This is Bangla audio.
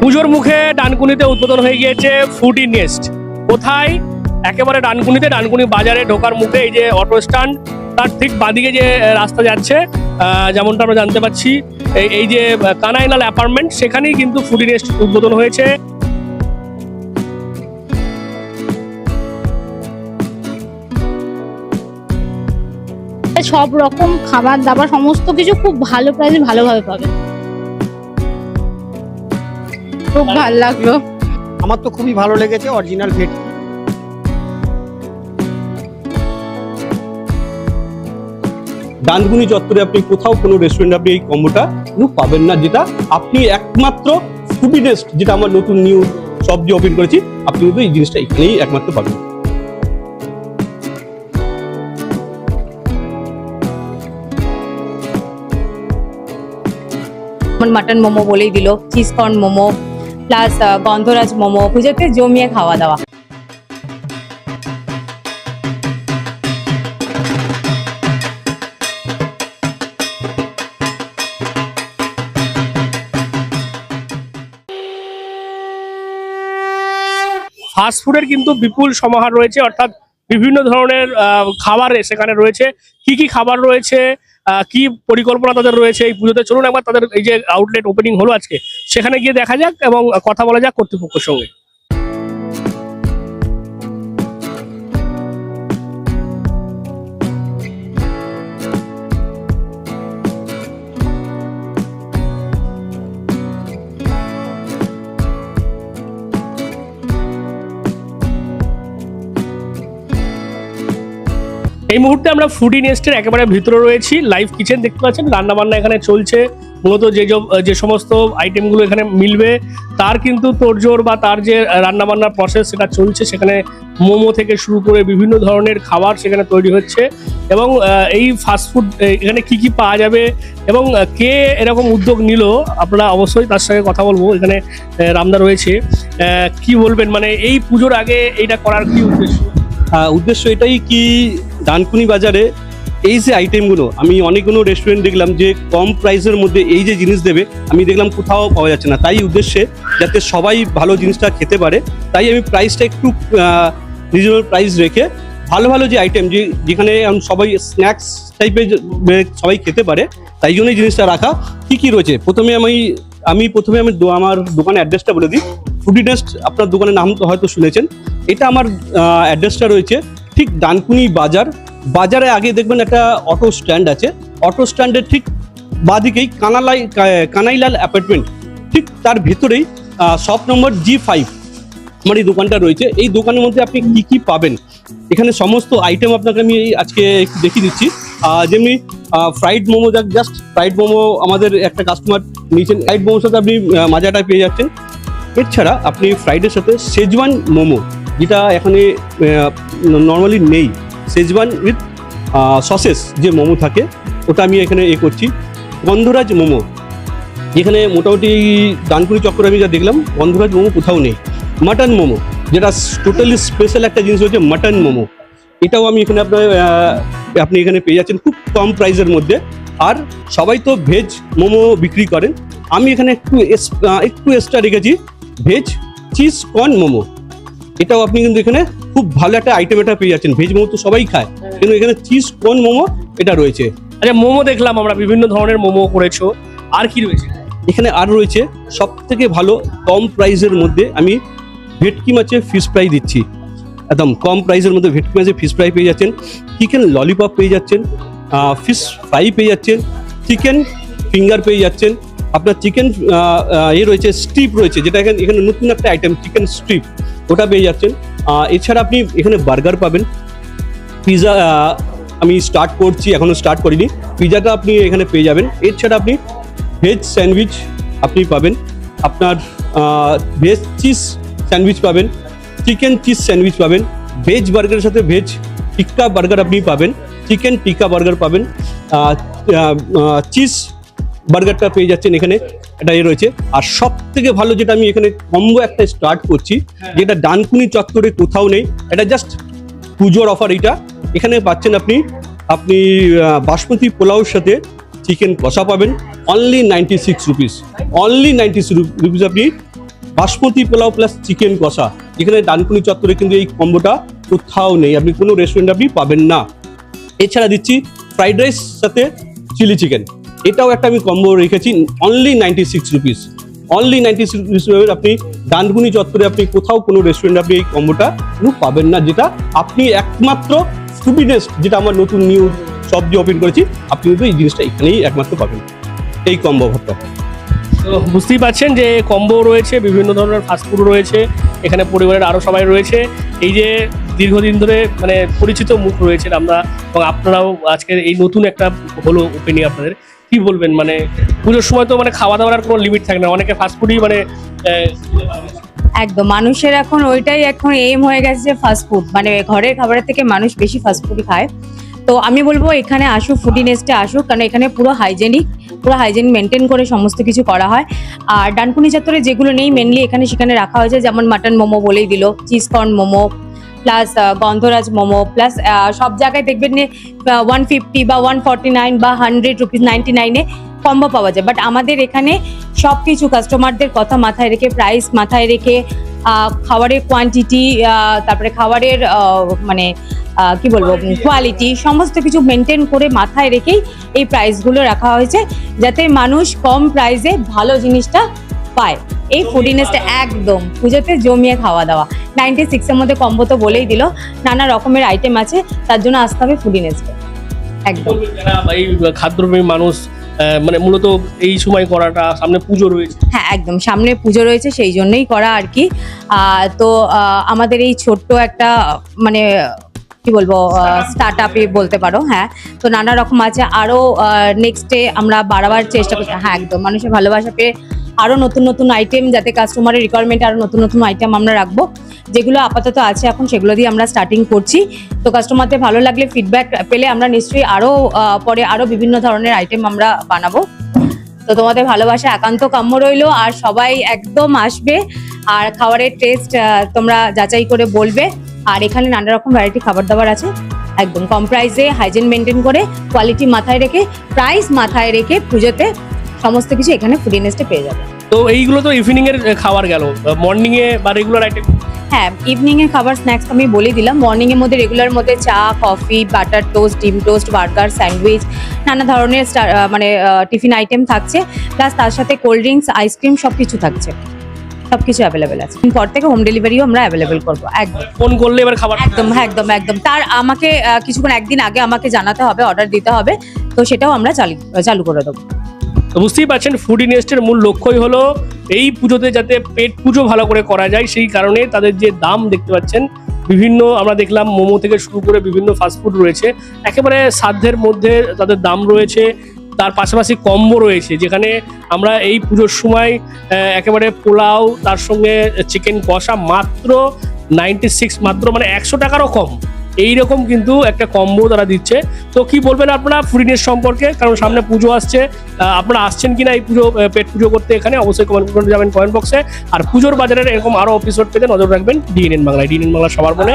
পুজোর মুখে ডানকুনিতে উদ্বোধন হয়ে গিয়েছে ফুডি নেস্ট কোথায়? একেবারে ডানকুনিতে, ডানকুনি বাজারে ঢোকার মুখে এই যে অটো স্ট্যান্ড তার ঠিক বাঁদিকে যে রাস্তা যাচ্ছে যেমনটা আমরা জানতে পাচ্ছি এই- যে কানাইলাল অ্যাপার্টমেন্ট সেখানেই কিন্তু ফুডি নেস্ট উদ্বোধন হয়েছে। সব রকম খাবার দাবার, সমস্ত কিছু খুব ভালো প্রাইসে ভালোভাবে পাবেন খুব ভালো লাগল। আমার তো খুবই ভালো লেগেছে অরিজিনাল ভেটকি ডানগুনি চত্বরে আপনি কোথাও কোনো রেস্টুরেন্টে আপনি এই কম্বোটা কিন্তু পাবেন না যেটা আপনি একমাত্র ফুডি টেস্ট যেটা আমার নতুন নিউ শপ যে ওপেন করেছি আপনি কিন্তু এই জিনিসটা এখানেই একমাত্র পাবেন। মাটন মোমো বলেই দিল চিজ কর্ন মোমো। প্লাস গন্ধরাজ মোমো পুজোতে জমিয়ে খাওয়া দাওয়া। ফাস্ট ফুডের কিন্তু বিপুল সমাহার রয়েছে, অর্থাৎ বিভিন্ন ধরনের খাবার সেখানে রয়েছে। কি কি খাবার রয়েছে? কি পরিকল্পনা তাদের রয়েছে এই পুজোতে? চলুন একবার তাদের এই যে আউটলেট ওপেনিং হলো আজকে, সেখানে গিয়ে দেখা যাক এবং কথা বলা যাক কর্তৃপক্ষের সঙ্গে। এই মুহূর্তে আমরা ফুডি নেস্টের একেবারে ভিতরে রয়েছি লাইভ কিচেন দেখতে পাচ্ছেন রান্না বান্না এখানে চলছে, মূলত যে যে- সমস্ত আইটেমগুলো এখানে মিলবে, তার কিন্তু তোড়জোড় বা তার যে রান্না বান্নার প্রসেস সেটা চলছে, সেখানে মোমো থেকে শুরু করে বিভিন্ন ধরনের খাবার সেখানে তৈরি হচ্ছে এবং এই ফাস্টফুড এখানে কি কি পাওয়া যাবে এবং কে এরকম উদ্যোগ নিল, আপনারা অবশ্যই তার সঙ্গে কথা বলব, এখানে রামদা রয়েছে কি বলবেন? মানে এই পুজোর আগে এইটা করার কি উদ্দেশ্য? উদ্দেশ্য এটাই কি ডানকুনি বাজারে এই যে আইটেমগুলো আমি অনেকগুলো রেস্টুরেন্ট দেখলাম যে কম প্রাইসের মধ্যে এই যে জিনিস দেবে, আমি দেখলাম কোথাও পাওয়া যাচ্ছে না। তাই উদ্দেশ্যে যাতে সবাই ভালো জিনিসটা খেতে পারে, তাই আমি প্রাইসটা একটু রিজনেবল প্রাইস রেখে ভালো ভালো যে আইটেম যে যেখানে সবাই স্ন্যাক্স টাইপের সবাই খেতে পারে, তাই জন্যই জিনিসটা রাখা। কি কি রয়েছে? প্রথমে আমি আমি প্রথমে আমি আমার দোকানের অ্যাড্রেসটা বলে দিই। ফুডি টেস্ট আপনার দোকানের নাম হয়তো শুনেছেন। এটা আমার অ্যাড্রেসটা রয়েছে। ঠিক ডানকুনি বাজার। বাজারে আগে দেখবেন একটা অটো স্ট্যান্ড আছে। অটো স্ট্যান্ডের ঠিক বাদিকেই কানালাই, কানাইলাল অ্যাপার্টমেন্ট। ঠিক তার ভিতরেই শপ নম্বর জি ফাইভ আমার এই দোকানটা রয়েছে। এই দোকানের মধ্যে আপনি কি কি পাবেন? এখানে সমস্ত আইটেম আপনাকে আমি আজকে দেখিয়ে দিচ্ছি। যেমনি ফ্রাইড মোমো যাক জাস্ট ফ্রাইড মোমো আমাদের একটা কাস্টমার নিয়েছেন। ফ্রাইড মোমোর সাথে আপনি মাজাটা পেয়ে যাচ্ছেন। এছাড়া আপনি ফ্রাইডের সাথে সেজওয়ান মোমো। যেটা এখানে নর্মালি নেই। সেজওয়ান উইথ সসেস যে মোমো থাকে, ওটা আমি এখানে এ করছি। গন্ধরাজ মোমো। যেখানে মোটামুটি ডানকুনি চক্করে আমি যা দেখলাম, গন্ধরাজ মোমো কোথাও নেই। মাটন মোমো, যেটা টোটালি স্পেশাল একটা জিনিস হচ্ছে মাটন মোমো। এটাও আমি এখানে আপনার আপনি এখানে পেয়ে যাচ্ছেন খুব কম প্রাইসের মধ্যে। আর সবাই তো ভেজ মোমো বিক্রি করেন। আমি এখানে একটু একটু এক্সট্রা রেখেছি। Veg cheese corn momo. এটাও আপনি কিন্তু এখানে খুব ভালো একটা আইটেম এটা পেয়ে যাচ্ছেন। ভেজ মোমো তো সবাই খায়। কিন্তু এখানে চিজ কোন মোমো এটা রয়েছে। আচ্ছা মোমো দেখলাম আমরা বিভিন্ন ধরনের মোমো করেছ। আর কি রয়েছে? এখানে আর রয়েছে সব থেকে ভালো কম প্রাইসের মধ্যে আমি ভেটকি মাছের ফিশ ফ্রাই দিচ্ছি। একদম কম প্রাইসের মধ্যে ভেটকি মাছের ফিশ ফ্রাই পেয়ে যাচ্ছেন। চিকেন ললিপপ পেয়ে যাচ্ছেন। ফিশ ফ্রাই পেয়ে যাচ্ছেন। চিকেন ফিঙ্গার পেয়ে যাচ্ছেন। আপনার চিকেন এ রয়েছে স্ট্রিপ রয়েছে যেটা এখানে এখানে নতুন একটা আইটেম চিকেন স্ট্রিপ ওটা পেয়ে যাচ্ছেন। এছাড়া আপনি এখানে বার্গার পাবেন। পিৎজা আমি স্টার্ট করছি এখনও স্টার্ট করিনি। পিৎজাটা আপনি এখানে পেয়ে যাবেন। এছাড়া আপনি ভেজ স্যান্ডউইচ আপনি পাবেন। আপনার ভেজ চিজ স্যান্ডউইচ পাবেন। চিকেন চিজ স্যান্ডউইচ পাবেন। ভেজ বার্গারের সাথে ভেজ টিক্কা বার্গার আপনি পাবেন। চিকেন টিক্কা বার্গার পাবেন। চিজ বার্গারটা পেয়ে যাচ্ছেন এখানে। এটা এ রয়েছে। আর সব থেকে ভালো যেটা আমি এখানে কম্বো একটা স্টার্ট করছি যেটা ডানকুনি চত্বরে কোথাও নেই এটা জাস্ট পুজোর অফার এটা এখানে পাচ্ছেন আপনি আপনি বাসমতি পোলাওর সাথে চিকেন কষা পাবেন only ninety six rupees only ninety rupees আপনি বাসমতি পোলাও প্লাস চিকেন কষা। এখানে ডানকুনি চত্বরে কিন্তু এই কম্বোটা কোথাও নেই আপনি কোনো রেস্টুরেন্টে আপনি পাবেন না। এছাড়া দিচ্ছি ফ্রাইড রাইস সাথে চিলি চিকেন এটাও একটা আমি কম্বো রেখেছি only ninety six rupees only ninety six rupees আপনি ডানকুনি চত্বরে আপনি কোথাও কোনো রেস্টুরেন্টে আপনি এই কম্বোটা পাবেন না, যেটা আপনি একমাত্র সুবিডেস্ট যেটা আমার নতুন নিউ শপ যে ওপেন করেছি, আপনি কিন্তু এই জিনিসটা এখানেই একমাত্র পাবেন, এই কম্বো ভাতটা তো বুঝতেই পারছেন যে কম্বো রয়েছে, বিভিন্ন ধরনের ফাস্টফুড রয়েছে, এখানে পরিবারের আরও সবাই রয়েছে। এই যে দীর্ঘদিন ধরে মানে পরিচিত মুখ রয়েছেন আমরা, এবং আপনারাও আজকে এই নতুন একটা হলো ওপেনিং আপনাদের। কি বলবেন? মানে পুজোর সময় তো মানে খাওয়া দাওয়ার কোনো লিমিট থাকে না। অনেকে ফাস্টফুডই মানে একদম, মানুষের এখন ওইটাই এখন এম হয়ে গেছে যে ফাস্টফুড মানে ঘরের খাবারের থেকে মানুষ বেশি ফাস্টফুডই খায়। তো আমি বলব, এখানে আসুক ফুডি নেস্টে আসুক, কারণ এখানে পুরো হাইজেনিক পুরো হাইজেন মেনটেন করে সমস্ত কিছু করা হয়। আর ডানকুনি চত্বরে যেগুলো নেই মেনলি এখানে সেখানে রাখা হয়েছে, যেমন মাটন মোমো বলেই দিল চিজ কর্ন মোমো প্লাস গন্ধরাজ মোমো প্লাস সব জায়গায় দেখবেন ওয়ান ফিফটি বা ওয়ান ফর্টি নাইন বা হান্ড্রেড রুপিস নাইনটি নাইনে কম্বো পাওয়া যায়। বাট আমাদের এখানে সব কিছু কাস্টমারদের কথা মাথায় রেখে প্রাইস মাথায় রেখে খাবারের কোয়ান্টিটি তারপরে খাবারের মানে কি বলব কোয়ালিটি সমস্ত কিছু মেনটেন করে মাথায় রেখেই এই প্রাইসগুলো রাখা হয়েছে যাতে মানুষ কম প্রাইসে ভালো জিনিসটা পায়। এই ফুডিনেসটা একদম। পুজোতে জমিয়ে খাওয়া দাওয়া। নাইনটি সিক্সের মধ্যে কম্বো তো বলেই দিল। নানা রকমের আইটেম আছে তার জন্য আসতে হবে ফুডিনেসকে একদম। এই খাদ্যপ্রেমী মানুষ মানে মূলত এই সময় করাটা সামনে পুজো রয়েছে। হ্যাঁ একদম। সামনে পুজো রয়েছে সেই জন্যই করা আর কি। আহ, তো আমাদের এই ছোট্ট একটা মানে কি বলব স্টার্ট আপই বলতে পারো হ্যাঁ। তো নানা রকম আছে। আরও নেক্সটে আমরা বাড়াবার চেষ্টা করছি। হ্যাঁ একদম। মানুষের ভালোবাসা পেয়ে আরও নতুন নতুন আইটেম যাতে কাস্টমারের রিকোয়ারমেন্ট আরও নতুন নতুন আইটেম আমরা রাখব। যেগুলো আপাতত আছে এখন সেগুলো দিয়ে আমরা স্টার্টিং করছি। তো কাস্টমারদের ভালো লাগলে ফিডব্যাক পেলে আমরা নিশ্চয়ই আরও পরে আরও বিভিন্ন ধরনের আইটেম আমরা বানাবো। তো তোমাদের ভালোবাসা একান্ত কাম্য রইল আর সবাই একদম আসবে আর খাবারের টেস্ট তোমরা যাচাই করে বলবে। আর এখানে নানা রকম ভ্যারাইটি খাবার দাবার আছে। একদম কম প্রাইসে হাইজিন মেনটেন করে কোয়ালিটি মাথায় রেখে প্রাইস মাথায় রেখে পুজোতে সমস্ত কিছু এখানে ফুডিনেসটে পেয়ে যাবে। তো এইগুলো তো ইভিনিং এর খাবার গেল। মর্নিং এ বা রেগুলার আইটেম হ্যাঁ ইভিনিং এর খাবার স্ন্যাক্স আমি বলে দিলাম। মর্নিং এর মধ্যে রেগুলার মধ্যে চা কফি বাটার টোস্ট ডিম টোস্ট বার্গার স্যান্ডউইচ নানা ধরনের মানে টিফিন আইটেম থাকছে। প্লাস তার সাথে কোল্ড ড্রিঙ্কস আইসক্রিম সব কিছু থাকছে। সব কিছু অ্যাভেলেবেল আছে। পর থেকে হোম ডেলিভারিও আমরা অ্যাভেলেবেল করব। একদম। ফোন করলে এবার খাবার একদম হ্যাঁ একদম একদম। তার আমাকে কিছুক্ষণ একদিন আগে আমাকে জানাতে হবে অর্ডার দিতে হবে। তো সেটাও আমরা চালু চালু করে দেবো। তো বুঝতেই পারছেন ফুড ইনভেস্টের মূল লক্ষ্যই হলো এই পুজোতে যাতে পেট পুজো ভালো করে করা যায়, সেই কারণে তাদের যে দাম দেখতে পাচ্ছেন, বিভিন্ন আমরা দেখলাম মোমো থেকে শুরু করে বিভিন্ন ফাস্টফুড রয়েছে, একেবারে সাধ্যের মধ্যে তাদের দাম রয়েছে, তার পাশাপাশি কম্বো রয়েছে, যেখানে আমরা এই পুজোর সময় একেবারে পোলাও, তার সঙ্গে চিকেন কষা মাত্র নাইনটি সিক্স মাত্র মানে একশো টাকারও কম। এইরকম কিন্তু একটা কম্বো তারা দিচ্ছে। তো কি বলবেন আপনারা ফুডিনেস সম্পর্কে? কারণ সামনে পুজো আসছে। আপনারা আসছেন কিনা এই পুজো পেট পুজো করতে এখানে, অবশ্যই কমেন্ট করে যাবেন কমেন্ট বক্সে আর পুজোর বাজারের এরকম আরও এপিসোড পেতে নজর রাখবেন। ডিএনএন বাংলায় ডিএনএন বাংলা সবার মনে।